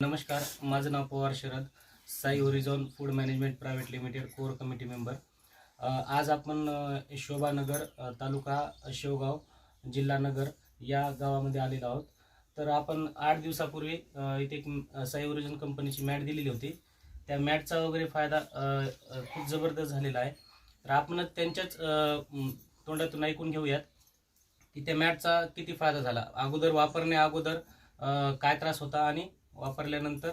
नमस्कार माझं नाव Pawar Sharad Sai Horizon food management private limited core committee member आज आपण शोभानगर तालुका शेवगाव जिल्हा नगर या गावामध्ये आलेलो आहोत. तर आपण आठ दिवसापूर्वी इथे एक साई ओरिझॉन कंपनीची मॅट दिलेली होती. त्या मॅटचा वगैरे फायदा खूप जबरदस्त झालेला आहे. तर आपण त्यांच्याच तोंडातून ऐकून घेऊयात की त्या मॅटचा किती फायदा झाला. अगोदर वापरण्या अगोदर काय त्रास होता आणि वापरल्यानंतर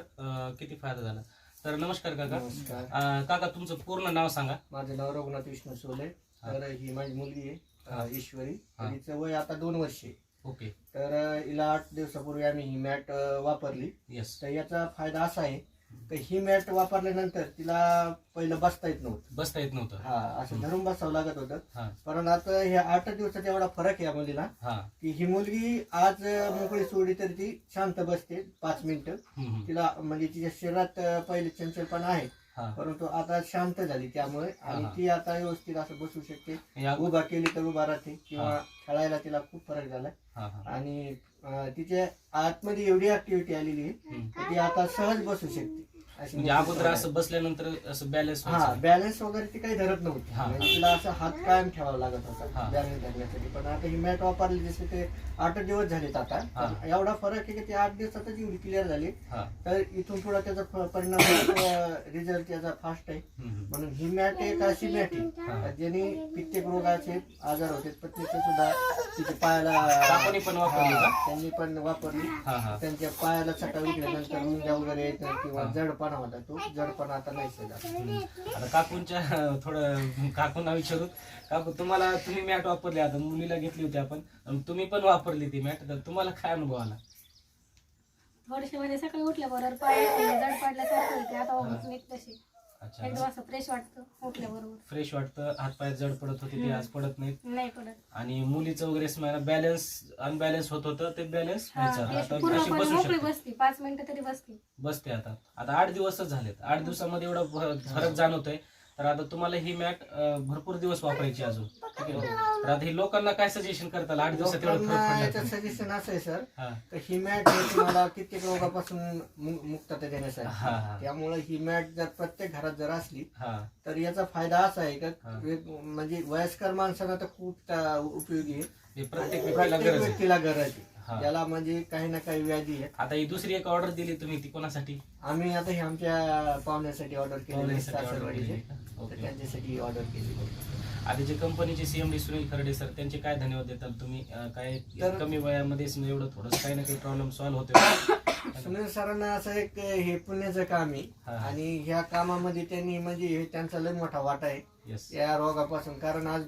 किती फायदा झाला? तर नमस्कार काका. नमस्कार. अ, काका तुमचं पूर्ण नाव सांगा. माझं नाव रघुनाथ विष्णू सोले. हा. तर ही माझी मुलगी आहे हा. अं, ईश्वरी. हा. हिचं वय आता दोन वर्षे ओके. तर अं, हिला आठ दिवसापूर्वी आम्ही ही मॅट अं, वापरली. येस तर याचा फायदा असा आहे की ही मॅट वापरल्यानंतर तिला पहिलं बसता येत नव्हतं. बसता येत नव्हतं. हा असं धरून बसावं लागत होतं. हा. पण आता ह्या आठ दिवसात एवढा फरक आहे या मुलीला. हा. की ही मुलगी आज मोकळी सोडली तरी ती शांत बसते पाच मिनिटं. हम्म, हम्म. तिला म्हणजे तिच्या शरीरात अं, पहिले चंचलपणा आहे. हा. परंतु आता शांत झाली त्यामुळे. आणि हा, हा. ती आता व्यवस्थित असं बसू शकते. या उभा केली तर उभा राहते. किंवा हा. खेळायला तिला खूप फरक झालाय. हा हा. आणि अं, तिच्या आतमध्ये एवढी ऍक्टिव्हिटी आलेली आहे हम्म. की ती आता सहज बसू शकते. म्हणजे अगोदर असं बसल्यानंतर असं बॅलन्स. हा बॅलन्स वगैरे ती काही धरत नव्हती हा. म्हणजे तिला असं हात कायम ठेवावा लागत हा. होता बॅलन्स धरण्यासाठी पण आता ही मॅट वापरली जसे ते आठ दिवस झालेत आता हा. एवढा फरक आहे की ती आठ दिवसातच एवढी क्लिअर झाली हा तर इथून पुढे त्याचा फ- परिणाम रिझल्ट त्याचा फास्ट आहे हम्म, हम्म. म्हणून ही मॅट एक अशी मॅट हा. आहे ज्याने कित्येक रोगाचे आजार होते पण त्याचे सुद्धा तिच्या पायाला काकोनी पण वापरली का? हा, त्यांनी पण वापरली. हा हा. त्यांच्या पायाला सकाळी उठल्यानंतर मुंग्या वगैरे येत नाही किंवा. जडपणा होता तो. जडपणा आता नाही झाला हम्म. आता काकूंच्या थोडं काकूंना विचारू. काकू तुम्हाला तुम्ही मॅट वापरली आता मुलीला घेतली होती आपण. आणि तुम्ही पण वापरली ती मॅट. तर तुम्हाला काय अनुभव आला? थोडीशी म्हणजे सकाळी उठल्याबरोबर पाय जड पडल्यासारखं होते आता तशी अच्छा. एकदम असं फ्रेश वाटतं उठल्याबरोबर. फ्रेश वाटतं. हातपाय जड पडत होते ते आज पडत नाहीत. नाही पडत. आणि मुलीचं वगैरे बॅलन्स अनबॅलन्स होत होतं ते बॅलन्स हा, व्हायचं. ती आता अशी पूर्णपणे बसू मोकळी शकते. बसते. पाच मिनिटं तरी बसते. बसते आता. आता आठ दिवसच झालेत. आठ दिवसामध्ये एवढा फरक जाणवतोय. तर आता तुम्हाला ही मॅट भरपूर दिवस वापरायची अजून. ठीक आहे ही लोकांना काय सजेशन करताल? आठ दिवसात एवढं फरक लोकांना याचं सजेशन असं आहे सर हा. तर ही मॅट हे तुम्हाला कित्येक रोगापासून मु- मुक्तता हा, देण्यासाठी. त्यामुळे ही मॅट जर प्रत्येक घरात जर असली हा. तर याचा फायदा असा आहे का म्हणजे वयस्कर माणसांना तर खूप त्या उपयोगी आहे. हे प्रत्येक व्यक्तीला प्रत्येक गरज आहे. व्यक्तीला गरज हा. आहे याला म्हणजे काही ना काही व्याधी आहे. आता ही दुसरी एक ऑर्डर दिली तुम्ही ती कोणासाठी? आम्ही आता हे आमच्या पाहुण्यासाठी ऑर्डर केलेली आहे, पाहुण्यासाठी order सासरवाडीचे. दिली का? तर ओके. त्यांच्यासाठी ऑर्डर केलेली आता जे कंपनीचे सीएमडी सुनील खरडे सर त्यांचे काय धन्यवाद देताल तुम्ही? अं, काय तर- कमी वयामध्ये समजा एवढं थोडं काही ना काही प्रॉब्लेम सॉल्व्ह होते सुनील सरांना असं एक हे पुण्याचं काम आहे. हा. आणि ह्या कामामध्ये त्यांनी म्हणजे हे त्यांचा लय मोठा वाटा आहे. येस या रोगापासून. कारण आज